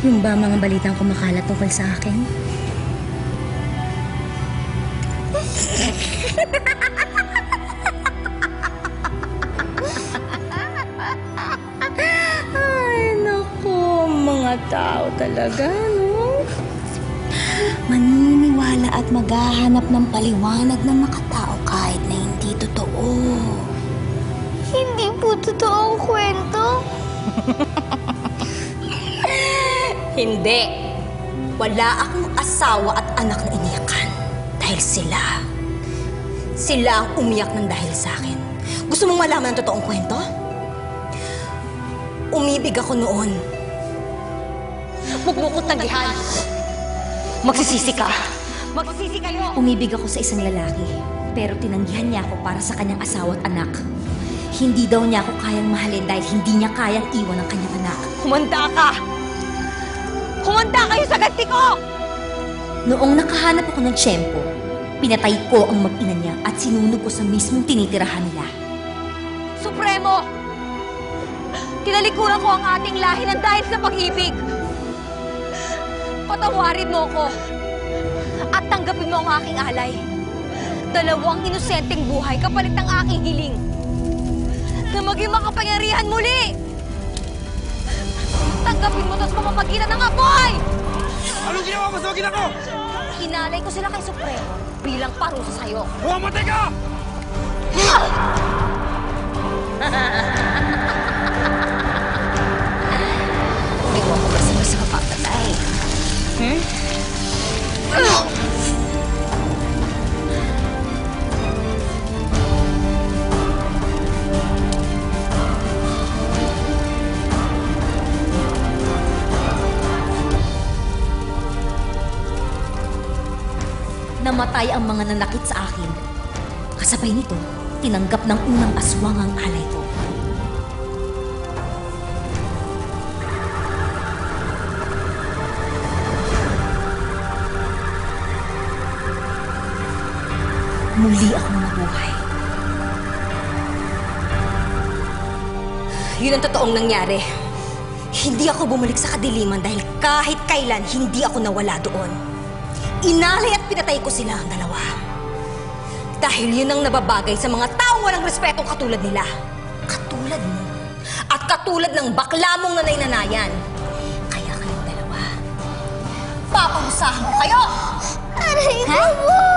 Yung ba mga balitang kumakalat tungkol sa akin? Ay, naku, mga tao talaga, no? Maniniwala at maghahanap ng paliwanag ng makatao kahit na hindi totoo. Hindi po totoo ang kwento. Hindi. Wala akong asawa at anak na iniyakan. Dahil sila. Sila ang umiyak ng dahil sa akin. Gusto mong malaman ang totoong kwento? Umibig ako noon. Mukmukot ng gihan. Magsisisi ka. Magsisisi kayo. Umibig ako sa isang lalaki. Pero tinanggihan niya ako para sa kanyang asawa at anak. Hindi daw niya ako kayang mahalin dahil hindi niya kayang iwan ang kanyang anak. Humanda ka! Humanda kayo sa ganti ko! Noong nakahanap ako ng tiyempo, pinatay ko ang mag-ina niya at sinunog ko sa mismong tinitirahan nila. Supremo! Tinalikuran ko ang ating lahi ng dahil sa pag-ibig. Patawarin mo ko. At tanggapin mo ang aking alay. Dalawang inosenteng buhay kapalit ng aking hiling. Na maging makapangyarihan muli. Pamamagitan ng apoy! Anong ginawa mo sa magina ko? Inalay ko sila kay Supremo bilang parusa sa'yo. Bumamatay ka! Hindi Namatay ang mga nanakit sa akin. Kasabay nito, tinanggap ng unang aswang ang alay ko. Muli akong nabuhay. Yun ang totoong nangyari. Hindi ako bumalik sa kadiliman dahil kahit kailan hindi ako nawala doon. Inalay at pinatay ko sila ang dalawa. Dahil yun ang nababagay sa mga taong walang respetong katulad nila. Katulad mo. At katulad ng bakla mong nanay-nanayan. Kaya kayong dalawa. Papahusahan ko kayo! Aray ko po!